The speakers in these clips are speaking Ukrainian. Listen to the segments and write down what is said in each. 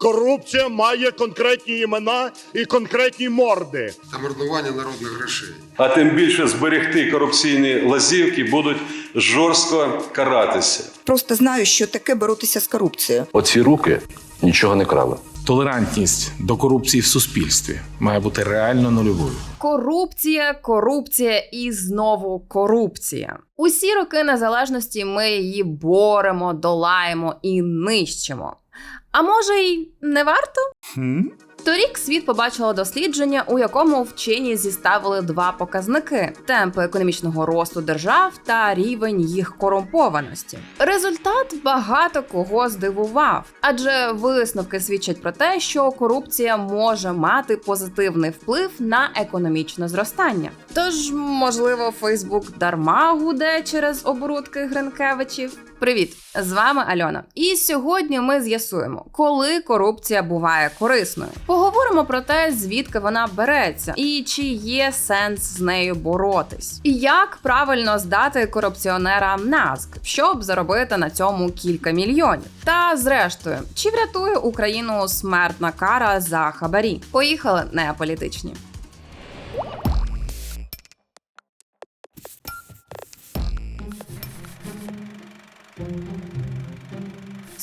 Корупція має конкретні імена і конкретні морди. Замордування народних грошей. А тим більше зберегти корупційні лазівки будуть жорстко каратися. Просто знаю, що таке боротися з корупцією. Оці руки нічого не крали. Толерантність до корупції в суспільстві має бути реально нульовою. Корупція, корупція і знову корупція. Усі роки незалежності ми її боремо, долаємо і нищимо. А може, й не варто? Торік світ побачило дослідження, у якому вчені зіставили два показники: темпи економічного росту держав та рівень їх корумпованості. Результат багато кого здивував, адже висновки свідчать про те, що корупція може мати позитивний вплив на економічне зростання. Тож, можливо, Фейсбук дарма гуде через оборудки Гринкевичів. Привіт, з вами Альона. І сьогодні ми з'ясуємо, коли корупція буває корисною. Поговоримо про те, звідки вона береться, і чи є сенс з нею боротись, і як правильно здати корупціонера назк, щоб заробити на цьому кілька мільйонів. Та зрештою, чи врятує Україну смертна кара за хабарі? Поїхали не політичні.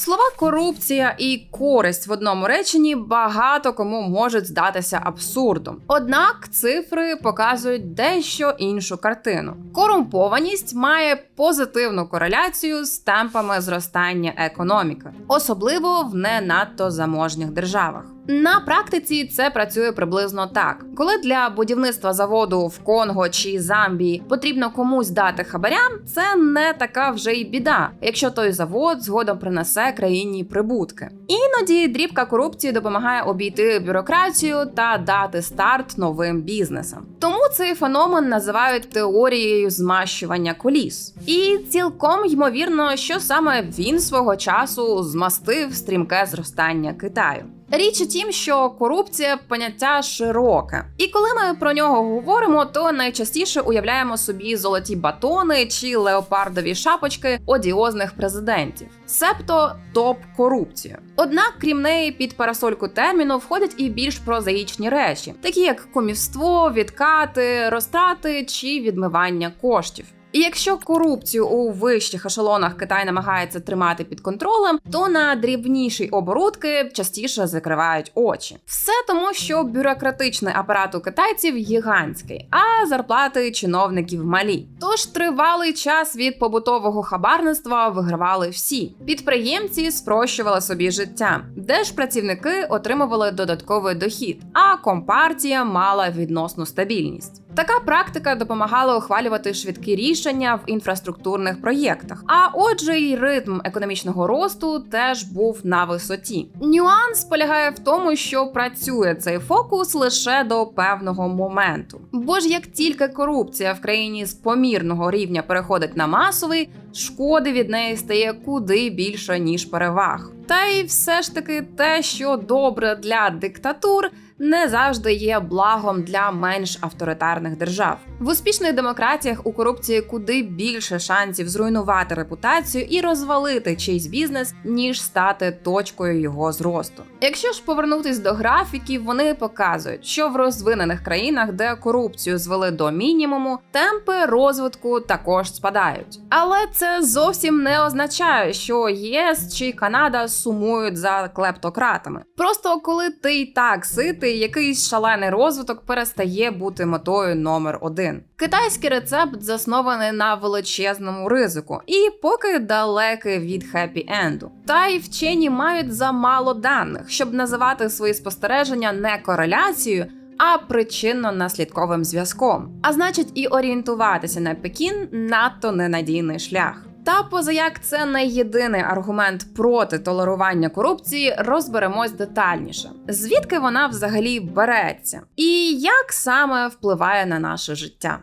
Слова корупція і користь в одному реченні багато кому можуть здатися абсурдом. Однак цифри показують дещо іншу картину. Корумпованість має позитивну кореляцію з темпами зростання економіки, особливо в не надто заможніх державах. На практиці це працює приблизно так: коли для будівництва заводу в Конго чи Замбії потрібно комусь дати хабарям, це не така вже й біда, якщо той завод згодом принесе країні прибутки. Іноді дрібка корупції допомагає обійти бюрократію та дати старт новим бізнесам. Тому цей феномен називають теорією змащування коліс. І цілком ймовірно, що саме він свого часу змастив стрімке зростання Китаю. Річ у тім, що корупція поняття широке, і коли ми про нього говоримо, то найчастіше уявляємо собі золоті батони чи леопардові шапочки одіозних президентів, себто топ корупція. Однак, крім неї, під парасольку терміну входять і більш прозаїчні речі, такі як комівство, відкати, розтрати чи відмивання коштів. І якщо корупцію у вищих ешелонах Китай намагається тримати під контролем, то на дрібніші оборудки частіше закривають очі. Все тому, що бюрократичний апарат у китайців гігантський, а зарплати чиновників малі. Тож тривалий час від побутового хабарництва вигравали всі. Підприємці спрощували собі життя, де ж працівники отримували додатковий дохід, а компартія мала відносну стабільність. Така практика допомагала ухвалювати швидкі рішення в інфраструктурних проєктах. А отже, й ритм економічного росту теж був на висоті. Нюанс полягає в тому, що працює цей фокус лише до певного моменту. Бо ж як тільки корупція в країні з помірного рівня переходить на масовий, шкоди від неї стає куди більше ніж переваг. Та й все ж таки те, що добре для диктатур не завжди є благом для менш авторитарних держав. В успішних демократіях у корупції куди більше шансів зруйнувати репутацію і розвалити чийсь бізнес, ніж стати точкою його зросту. Якщо ж повернутись до графіків, вони показують, що в розвинених країнах, де корупцію звели до мінімуму, темпи розвитку також спадають. Але це зовсім не означає, що ЄС чи Канада сумують за клептократами. Просто коли ти й так ситий, якийсь шалений розвиток перестає бути метою номер один. Китайський рецепт заснований на величезному ризику і поки далекий від хеппі-енду. Та й вчені мають замало даних, щоб називати свої спостереження не кореляцією. А причинно-наслідковим зв'язком, а значить, і орієнтуватися на Пекін надто ненадійний шлях. Та позаяк це не єдиний аргумент проти толерування корупції, розберемось детальніше. Звідки вона взагалі береться, і як саме впливає на наше життя.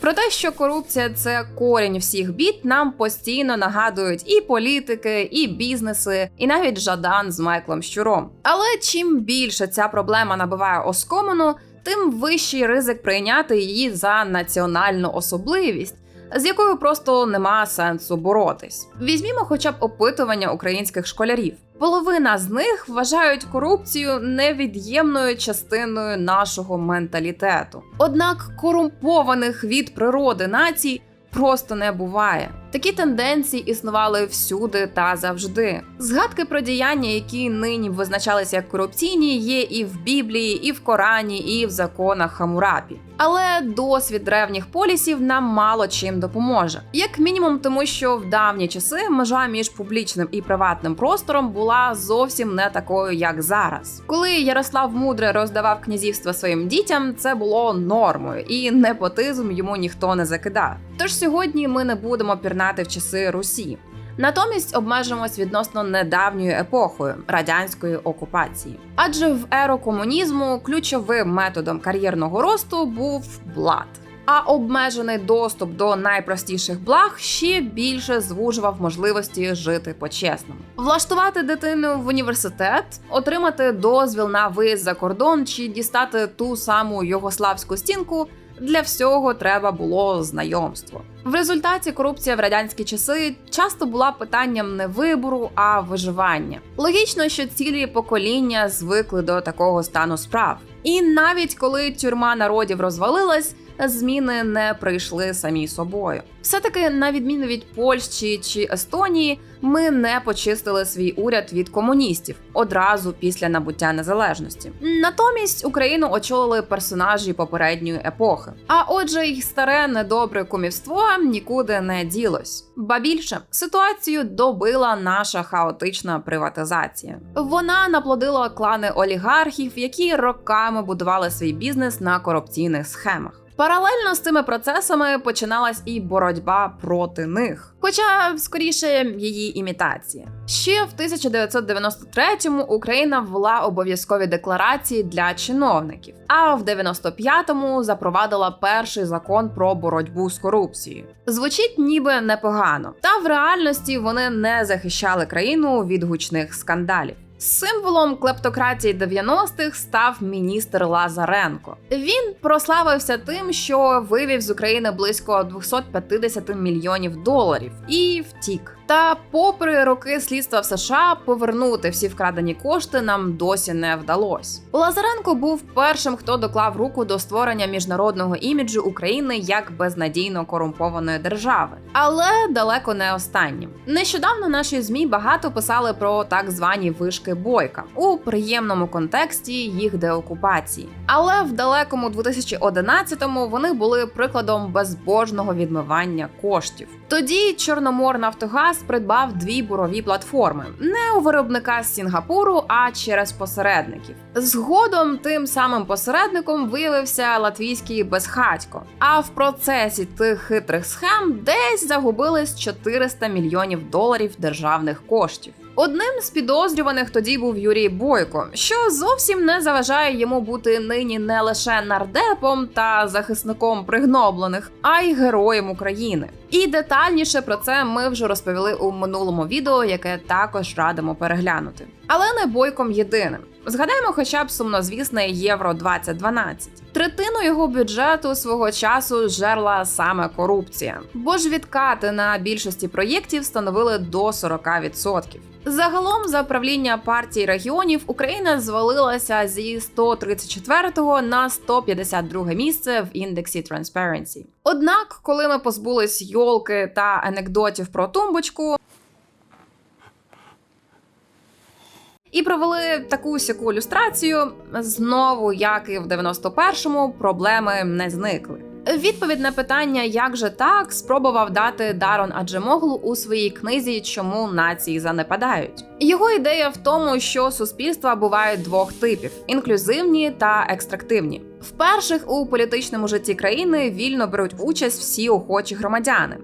Про те, що корупція це корінь всіх бід, нам постійно нагадують і політики, і бізнеси, і навіть Жадан з Майклом Щуром. Але чим більше ця проблема набиває оскомину, тим вищий ризик прийняти її за національну особливість. з якою просто нема сенсу боротись. Візьмімо хоча б опитування українських школярів. Половина з них вважають корупцію невід'ємною частиною нашого менталітету. Однак корумпованих від природи націй просто не буває. Такі тенденції існували всюди та завжди. Згадки про діяння, які нині визначалися як корупційні, є і в Біблії, і в Корані, і в законах Хамурапі. Але досвід древніх полісів нам мало чим допоможе, як мінімум, тому що в давні часи межа між публічним і приватним простором була зовсім не такою, як зараз. Коли Ярослав Мудре роздавав князівства своїм дітям, це було нормою, і непотизм йому ніхто не закидав. Тож сьогодні ми не будемо пірнати в часи Русі. Натомість обмежимось відносно недавньою епохою радянської окупації. Адже в еру комунізму ключовим методом кар'єрного росту був блат. А обмежений доступ до найпростіших благ ще більше звужував можливості жити по-чесному. Влаштувати дитину в університет, отримати дозвіл на виїзд за кордон чи дістати ту саму югославську стінку для всього треба було знайомство. В результаті корупція в радянські часи часто була питанням не вибору, а виживання. Логічно, що цілі покоління звикли до такого стану справ. І навіть коли тюрма народів розвалилась, зміни не прийшли самі собою. Все таки, на відміну від Польщі чи Естонії, ми не почистили свій уряд від комуністів одразу після набуття незалежності. Натомість Україну очолили персонажі попередньої епохи. А отже, й старе недобре кумівство нікуди не ділось. Ба більше ситуацію добила наша хаотична приватизація. Вона наплодила клани олігархів, які роками будували свій бізнес на корупційних схемах. Паралельно з цими процесами починалась і боротьба проти них, хоча скоріше її імітація. Ще в 1993-му Україна ввела обов'язкові декларації для чиновників, а в 95-му запровадила перший закон про боротьбу з корупцією. Звучить ніби непогано, та в реальності вони не захищали країну від гучних скандалів. Символом клептократії 90-х став міністр Лазаренко. Він прославився тим, що вивів з України близько 250 мільйонів доларів і втік. Та, попри роки слідства в США, повернути всі вкрадені кошти нам досі не вдалося. Лазаренко був першим, хто доклав руку до створення міжнародного іміджу України як безнадійно корумпованої держави, але далеко не останнім. Нещодавно наші змі багато писали про так звані вишки бойка у приємному контексті їх деокупації. Але в далекому 2011-му вони були прикладом безбожного відмивання коштів. Тоді Чорноморнафтогаз придбав дві бурові платформи не у виробника з Сінгапуру, а через посередників. Згодом тим самим посередником виявився латвійський безхатько. А в процесі тих хитрих схем десь загубились 400 мільйонів доларів державних коштів. Одним з підозрюваних тоді був Юрій Бойко, що зовсім не заважає йому бути нині не лише нардепом та захисником пригноблених, а й героєм України. І детальніше про це ми вже розповіли у минулому відео, яке також радимо переглянути. Але не бойком єдиним. Згадаємо, хоча б сумнозвісне Євро 2012. Третину його бюджету свого часу жерла саме корупція, бо ж відкати на більшості проєктів становили до 40%. Загалом за правління партії регіонів Україна звалилася зі 134 на 152 місце в індексі Transparency. Однак, коли ми позбулись йолки та анекдотів про тумбочку. І провели таку сяку ілюстрацію. Знову, як і в 91-му, проблеми не зникли. Відповідь на питання, як же так, спробував дати Дарон Аджемоглу у своїй книзі Чому нації занепадають. Його ідея в тому, що суспільства бувають двох типів: інклюзивні та екстрактивні. В перших у політичному житті країни вільно беруть участь всі охочі громадяни.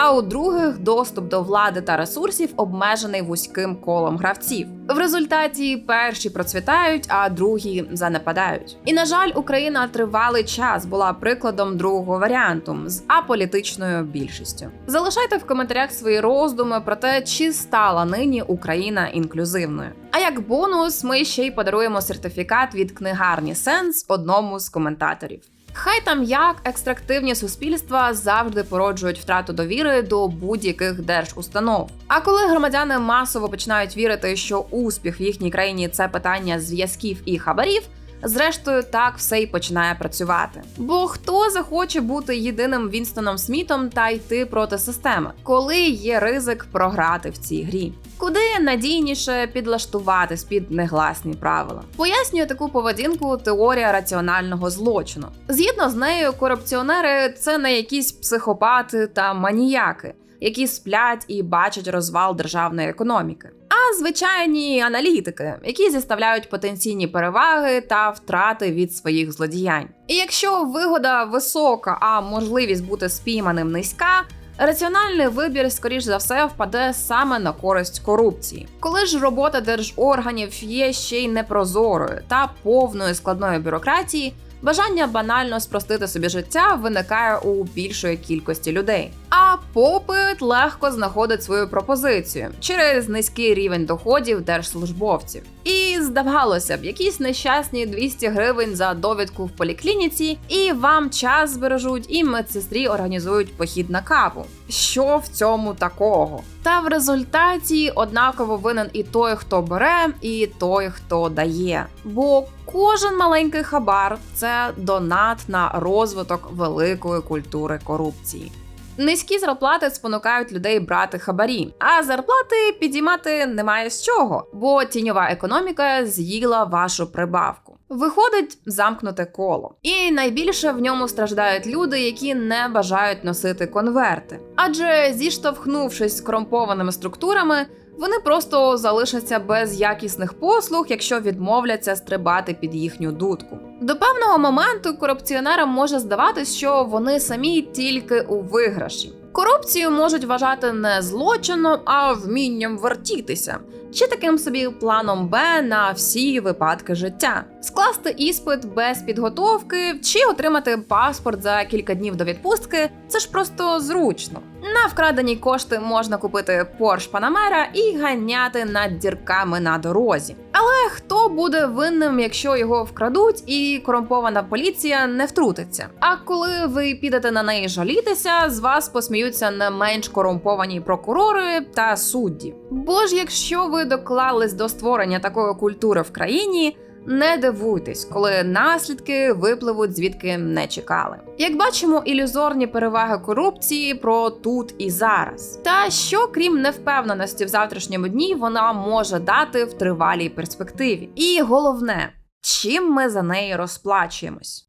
А у других доступ до влади та ресурсів обмежений вузьким колом гравців. В результаті перші процвітають, а другі занепадають. І на жаль, Україна тривалий час була прикладом другого варіанту з аполітичною більшістю. Залишайте в коментарях свої роздуми про те, чи стала нині Україна інклюзивною. А як бонус, ми ще й подаруємо сертифікат від книгарні Сенс одному з коментаторів. Хай там як екстрактивні суспільства завжди породжують втрату довіри до будь-яких держустанов. А коли громадяни масово починають вірити, що успіх в їхній країні це питання зв'язків і хабарів. Зрештою, так все й починає працювати. Бо хто захоче бути єдиним Вінстоном Смітом та йти проти системи, коли є ризик програти в цій грі? Куди надійніше підлаштуватись під негласні правила? Пояснює таку поведінку теорія раціонального злочину. Згідно з нею, корупціонери це не якісь психопати та маніяки, які сплять і бачать розвал державної економіки. А звичайні аналітики, які зіставляють потенційні переваги та втрати від своїх злодіянь. І якщо вигода висока, а можливість бути спійманим низька. Раціональний вибір, скоріш за все, впаде саме на користь корупції. Коли ж робота держорганів є ще й непрозорою та повною складною бюрократії, бажання банально спростити собі життя виникає у більшої кількості людей. А попит легко знаходить свою пропозицію через низький рівень доходів держслужбовців. І здавалося б, якісь нещасні 200 гривень за довідку в поліклініці, і вам час збережуть, і медсестрі організують похід на каву. Що в цьому такого? Та в результаті однаково винен і той, хто бере, і той, хто дає. Бо кожен маленький хабар це донат на розвиток великої культури корупції. Низькі зарплати спонукають людей брати хабарі, а зарплати підіймати немає з чого, бо тіньова економіка з'їла вашу прибавку. Виходить замкнуте коло, і найбільше в ньому страждають люди, які не бажають носити конверти. Адже зіштовхнувшись з корумпованими структурами, вони просто залишаться без якісних послуг, якщо відмовляться стрибати під їхню дудку. До певного моменту корупціонерам може здаватись, що вони самі тільки у виграші. Корупцію можуть вважати не злочином, а вмінням вертітися, чи таким собі планом Б на всі випадки життя, скласти іспит без підготовки чи отримати паспорт за кілька днів до відпустки це ж просто зручно. На вкрадені кошти можна купити Porsche Panamera і ганяти над дірками на дорозі. Але хто буде винним, якщо його вкрадуть, і корумпована поліція не втрутиться? А коли ви підете на неї жалітися, з вас посміються не менш корумповані прокурори та судді. Бо ж, якщо ви доклались до створення такої культури в країні. Не дивуйтесь, коли наслідки випливуть звідки не чекали. Як бачимо, ілюзорні переваги корупції про тут і зараз. Та що, крім невпевненості в завтрашньому дні, вона може дати в тривалій перспективі. І головне, чим ми за неї розплачуємось.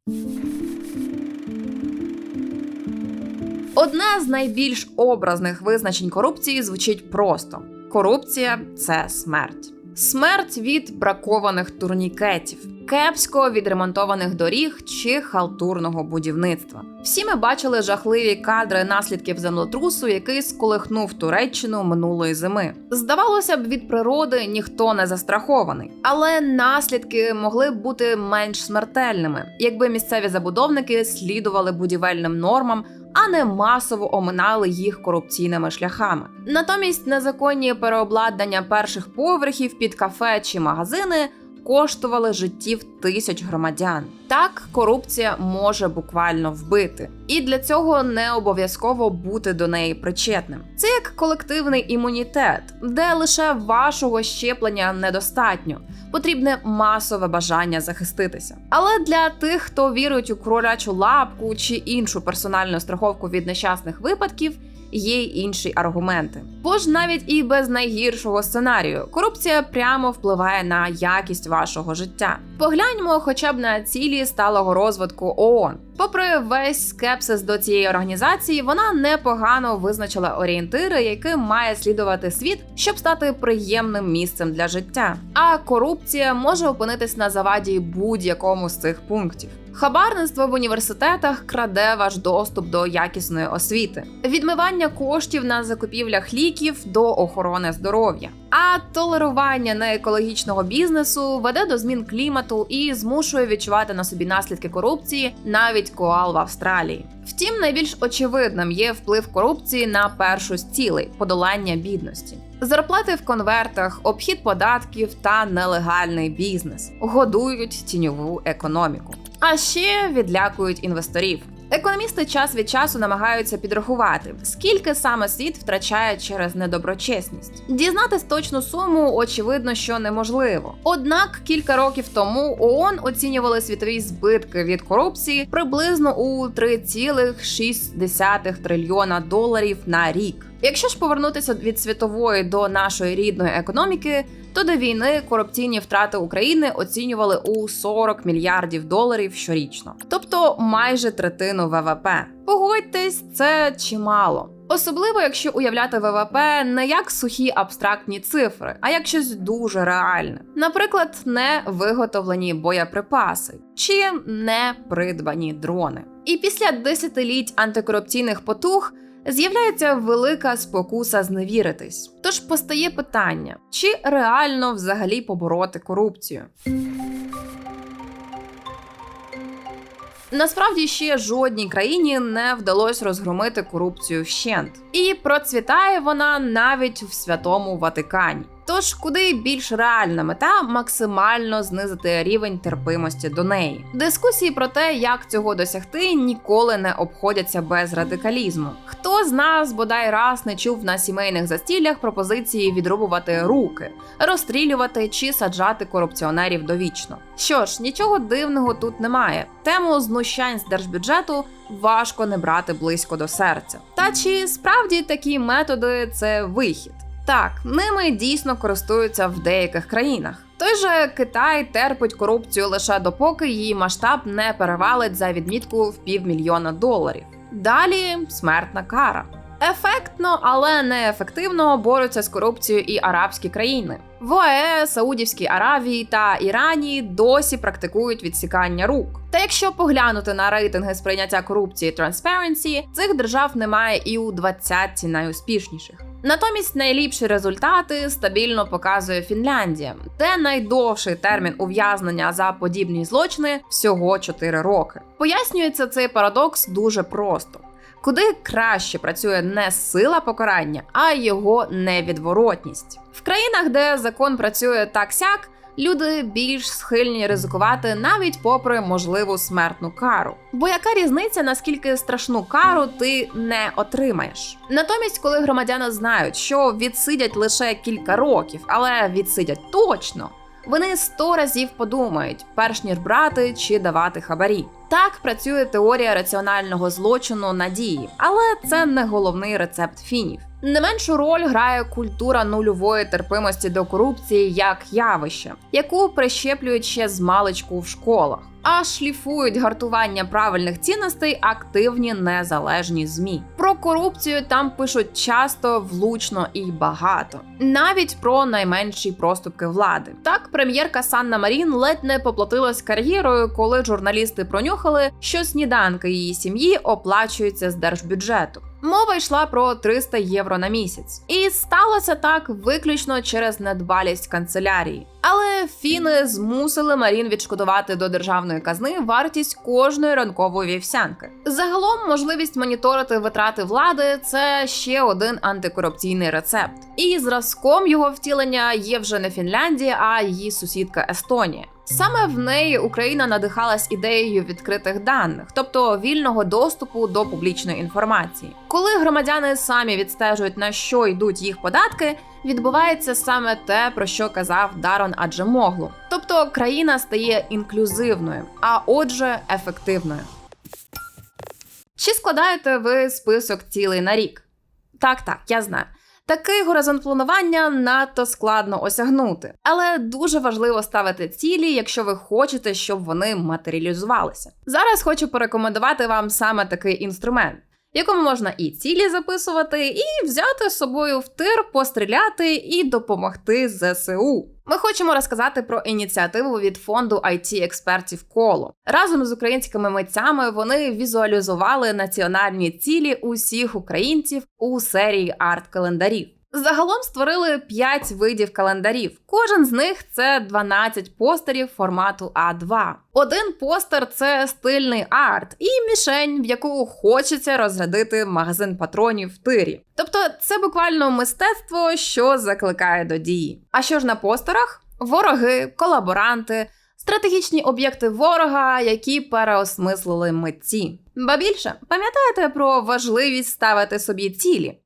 Одне з найбільш образних визначень корупції звучить просто: корупція це смерть. Смерть від бракованих турнікетів, кепсько відремонтованих доріг чи халтурного будівництва. Всі ми бачили жахливі кадри наслідків землетрусу, який сколихнув Туреччину минулої зими. Здавалося б, від природи ніхто не застрахований, але наслідки могли б бути менш смертельними, якби місцеві забудовники слідували будівельним нормам а не масово оминали їх корупційними шляхами. Натомість незаконні переобладнання перших поверхів під кафе чи магазини коштували життів тисяч громадян. Так корупція може буквально вбити, і для цього не обов'язково бути до неї причетним. Це як колективний імунітет, де лише вашого щеплення недостатньо. Потрібне масове бажання захиститися. Але для тих, хто вірують у кролячу лапку чи іншу персональну страховку від нещасних випадків, є й інші аргументи. Бо ж навіть і без найгіршого сценарію корупція прямо впливає на якість вашого життя. Погляньмо, хоча б на цілі сталого розвитку ООН. Попри весь скепсис до цієї організації, вона непогано визначила орієнтири, яким має слідувати світ, щоб стати приємним місцем для життя. А корупція може опинитись на заваді будь-якому з цих пунктів. Хабарництво в університетах краде ваш доступ до якісної освіти, відмивання коштів на закупівлях ліків до охорони здоров'я. А толерування неекологічного бізнесу веде до змін клімату і змушує відчувати на собі наслідки корупції навіть коал в Австралії. Втім, найбільш очевидним є вплив корупції на першу з цілей подолання бідності. Зарплати в конвертах, обхід податків та нелегальний бізнес годують тіньову економіку. А ще відлякують інвесторів. Економісти час від часу намагаються підрахувати, скільки саме світ втрачає через недоброчесність. Дізнатись точну суму, очевидно, що неможливо. Однак кілька років тому ООН оцінювали світові збитки від корупції приблизно у 3,6 трильйона доларів на рік. Якщо ж повернутися від світової до нашої рідної економіки, то до війни корупційні втрати України оцінювали у 40 мільярдів доларів щорічно, тобто майже третину ВВП. Погодьтесь, це чимало. Особливо, якщо уявляти ВВП не як сухі абстрактні цифри, а як щось дуже реальне. Наприклад, не виготовлені боєприпаси чи не придбані дрони. І після десятиліть антикорупційних потуг з'являється велика спокуса зневіритись. Тож постає питання: чи реально взагалі побороти корупцію? Насправді ще жодній країні не вдалося розгромити корупцію вщент, і процвітає вона навіть в святому Ватикані. Тож, куди більш реальна мета максимально знизити рівень терпимості до неї. Дискусії про те, як цього досягти, ніколи не обходяться без радикалізму. Хто з нас бодай раз не чув на сімейних застіллях пропозиції відрубувати руки, розстрілювати чи саджати корупціонерів довічно? Що ж, нічого дивного тут немає. Тему знущань з держбюджету важко не брати близько до серця. Та чи справді такі методи це вихід? Так, ними дійсно користуються в деяких країнах. Той же Китай терпить корупцію лише допоки її масштаб не перевалить за відмітку в півмільйона доларів. Далі смертна кара. Ефектно, але не ефективно борються з корупцією і арабські країни. В ОАЕ, Саудівській Аравії та Ірані досі практикують відсікання рук. Та якщо поглянути на рейтинги сприйняття корупції Transparency, цих держав немає і у двадцятці найуспішніших. Натомість найліпші результати стабільно показує Фінляндія, де найдовший термін ув'язнення за подібні злочини всього 4 роки. Пояснюється цей парадокс дуже просто. Куди краще працює не сила покарання, а його невідворотність. В країнах, де закон працює так сяк, люди більш схильні ризикувати навіть попри можливу смертну кару. Бо яка різниця, наскільки страшну кару ти не отримаєш? Натомість, коли громадяни знають, що відсидять лише кілька років, але відсидять точно. Вони сто разів подумають, перш ніж брати чи давати хабарі. Так працює теорія раціонального злочину надії, але це не головний рецепт фінів. Не меншу роль грає культура нульової терпимості до корупції як явище, яку прищеплюють ще з маличку в школах. А шліфують гартування правильних цінностей активні незалежні змі. Про корупцію там пишуть часто, влучно і багато, навіть про найменші проступки влади. Так, прем'єрка Санна Марін ледь не поплатилась кар'єрою, коли журналісти пронюхали, що сніданки її сім'ї оплачуються з держбюджету. Мова йшла про 300 євро на місяць, і сталося так виключно через недбалість канцелярії. Але фіни змусили Марін відшкодувати до державної казни вартість кожної ранкової вівсянки. Загалом, можливість моніторити витрати влади це ще один антикорупційний рецепт. І зразком його втілення є вже не Фінляндія, а її сусідка Естонія. Саме в неї Україна надихалась ідеєю відкритих даних, тобто вільного доступу до публічної інформації. Коли громадяни самі відстежують на що йдуть їх податки, відбувається саме те, про що казав Дарон Аджемоглу. Тобто країна стає інклюзивною, а отже, ефективною. Чи складаєте ви список цілей на рік? Так, так, я знаю. Такий горизонт планування надто складно осягнути, але дуже важливо ставити цілі, якщо ви хочете, щоб вони матеріалізувалися. Зараз хочу порекомендувати вам саме такий інструмент, в якому можна і цілі записувати, і взяти з собою в тир, постріляти і допомогти ЗСУ. Ми хочемо розказати про ініціативу від фонду it експертів коло разом з українськими митцями. Вони візуалізували національні цілі усіх українців у серії арт-календарів. Загалом створили 5 видів календарів. Кожен з них це 12 постерів формату А2. Один постер це стильний арт і мішень, в яку хочеться розрядити магазин патронів в тирі. Тобто це буквально мистецтво, що закликає до дії. А що ж на постерах? Вороги, колаборанти, Стратегічні об'єкти ворога, які переосмислили митці. Ба більше, пам'ятаєте про важливість ставити собі цілі?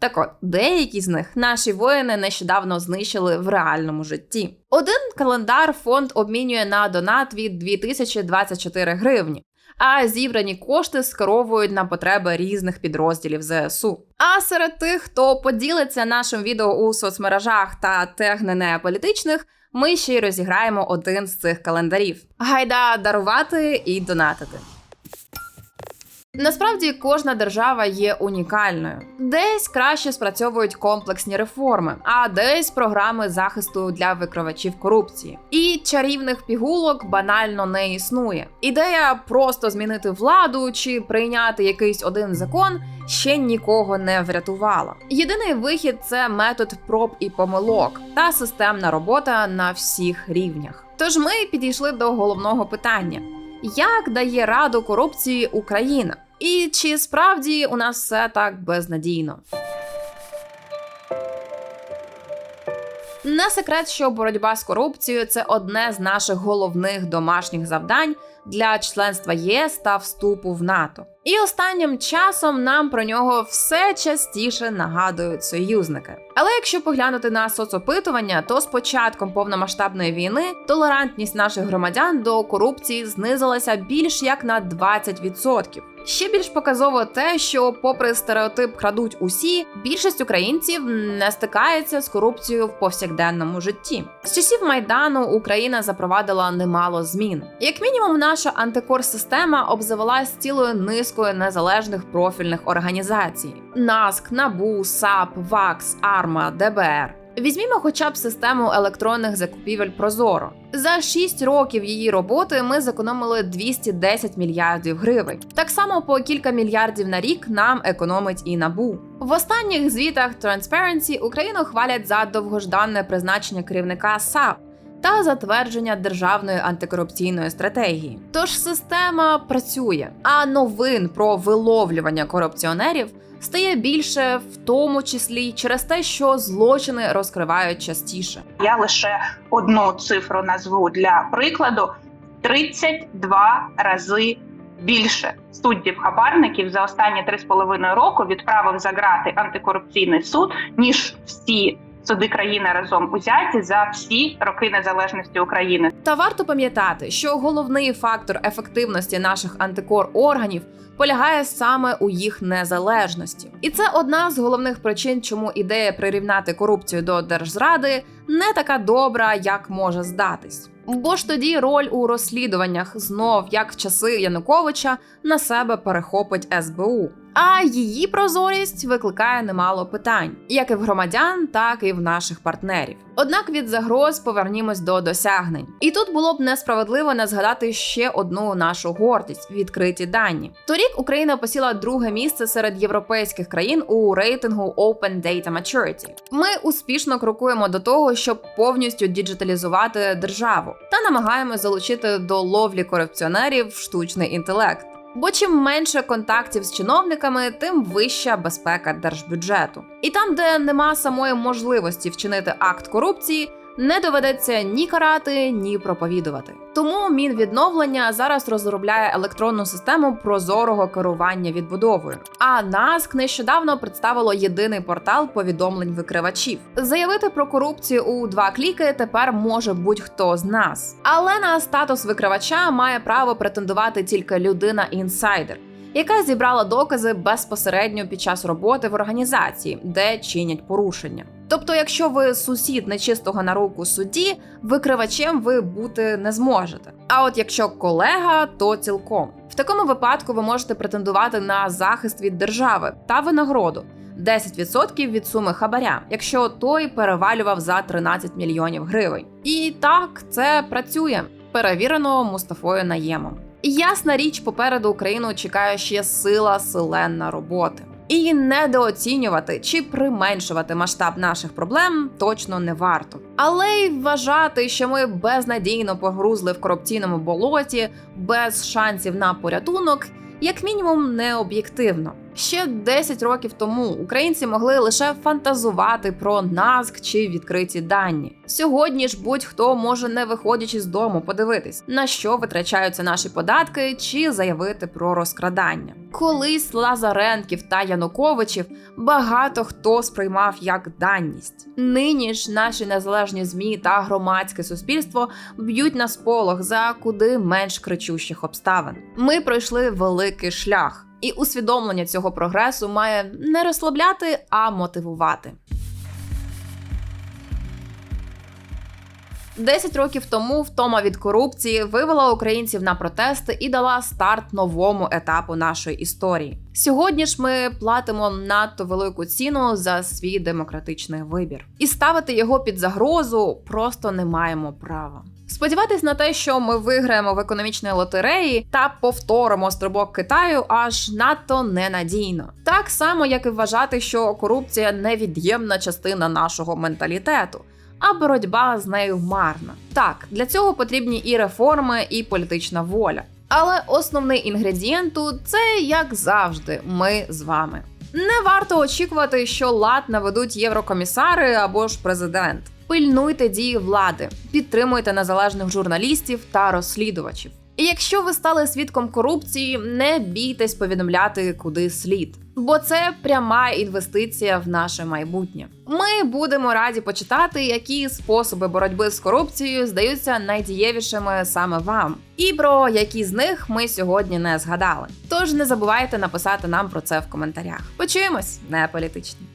Так от, деякі з них наші воїни нещодавно знищили в реальному житті. Один календар фонд обмінює на донат від 2024 гривні. А зібрані кошти скеровують на потреби різних підрозділів ЗСУ. А серед тих, хто поділиться нашим відео у соцмережах та тегне неполітичних, ми ще й розіграємо один з цих календарів. Гайда дарувати і донатити. Насправді кожна держава є унікальною. Десь краще спрацьовують комплексні реформи, а десь програми захисту для викривачів корупції. І чарівних пігулок банально не існує. Ідея просто змінити владу чи прийняти якийсь один закон ще нікого не врятувала. Єдиний вихід це метод проб і помилок та системна робота на всіх рівнях. Тож ми підійшли до головного питання: як дає раду корупції Україна? І чи справді у нас все так безнадійно? Не секрет, що боротьба з корупцією це одне з наших головних домашніх завдань для членства ЄС та вступу в НАТО. І останнім часом нам про нього все частіше нагадують союзники. Але якщо поглянути на соцопитування, то з початком повномасштабної війни толерантність наших громадян до корупції знизилася більш як на 20%. Ще більш показово те, що, попри стереотип крадуть усі, більшість українців не стикається з корупцією в повсякденному житті. З часів майдану Україна запровадила немало змін. Як мінімум, наша антикор-система обзавелась цілою низкою незалежних профільних організацій: НАСК, НАБУ, САП, ВАКС, АРМА, ДБР. Візьмімо хоча б систему електронних закупівель Прозоро. За 6 років її роботи ми зекономили 210 мільярдів гривень. Так само по кілька мільярдів на рік нам економить і набу. В останніх звітах Transparency Україну хвалять за довгожданне призначення керівника САП та затвердження державної антикорупційної стратегії. Тож система працює, а новин про виловлювання корупціонерів стає більше, в тому числі через те, що злочини розкривають частіше. Я лише одну цифру назву для прикладу: 32 рази більше суддів хабарників за останні 3,5 року відправив за грати антикорупційний суд ніж всі суди країни разом узяті за всі роки незалежності України. Та варто пам'ятати, що головний фактор ефективності наших антикор органів полягає саме у їх незалежності, і це одна з головних причин, чому ідея прирівняти корупцію до держзради не така добра, як може здатись. Бо ж тоді роль у розслідуваннях знов, як в часи Януковича, на себе перехопить СБУ. А її прозорість викликає немало питань, як і в громадян, так і в наших партнерів. Однак від загроз повернімось до досягнень. І тут було б несправедливо не згадати ще одну нашу гордість відкриті дані. Торік Україна посіла друге місце серед європейських країн у рейтингу Open Data Maturity. Ми успішно крокуємо до того, щоб повністю діджиталізувати державу та намагаємось залучити до ловлі корупціонерів штучний інтелект. Бо чим менше контактів з чиновниками, тим вища безпека держбюджету. І там, де нема самої можливості вчинити акт корупції, не доведеться ні карати, ні проповідувати. Тому Мінвідновлення зараз розробляє електронну систему прозорого керування відбудовою. А НАСК нещодавно представило єдиний портал повідомлень викривачів. Заявити про корупцію у два кліки тепер може будь-хто з нас. Але на статус викривача має право претендувати тільки людина-інсайдер. Яка зібрала докази безпосередньо під час роботи в організації, де чинять порушення. Тобто, якщо ви сусід нечистого на руку судді, викривачем ви бути не зможете. А от якщо колега, то цілком. В такому випадку ви можете претендувати на захист від держави та винагороду 10% від суми хабаря, якщо той перевалював за 13 мільйонів гривень. І так це працює. Перевірено Мустафою Наємом. Ясна річ, попереду Україну чекає ще сила селенна роботи. І недооцінювати чи применшувати масштаб наших проблем точно не варто. Але й вважати, що ми безнадійно погрузли в корупційному болоті без шансів на порятунок, як мінімум, не об'єктивно. Ще 10 років тому українці могли лише фантазувати про НАСК чи відкриті дані. Сьогодні ж будь-хто може, не виходячи з дому, подивитись, на що витрачаються наші податки, чи заявити про розкрадання. Колись Лазаренків та Януковичів багато хто сприймав як данність. Нині ж наші незалежні змі та громадське суспільство б'ють на сполох за куди менш кричущих обставин. Ми пройшли великий шлях, і усвідомлення цього прогресу має не розслабляти, а мотивувати. Десять років тому втома від корупції вивела українців на протести і дала старт новому етапу нашої історії. Сьогодні ж ми платимо надто велику ціну за свій демократичний вибір, і ставити його під загрозу просто не маємо права. Сподіватись на те, що ми виграємо в економічній лотереї та повторимо стрибок Китаю, аж надто ненадійно. Так само, як і вважати, що корупція невід'ємна частина нашого менталітету а боротьба з нею марна. Так, для цього потрібні і реформи, і політична воля. Але основний інгредієнт тут це як завжди, ми з вами. Не варто очікувати, що лад наведуть єврокомісари або ж президент. Пильнуйте дії влади, підтримуйте незалежних журналістів та розслідувачів. І якщо ви стали свідком корупції, не бійтесь повідомляти куди слід, бо це пряма інвестиція в наше майбутнє. Ми будемо раді почитати, які способи боротьби з корупцією здаються найдієвішими саме вам, і про які з них ми сьогодні не згадали. Тож не забувайте написати нам про це в коментарях. Почуємось, не політичні.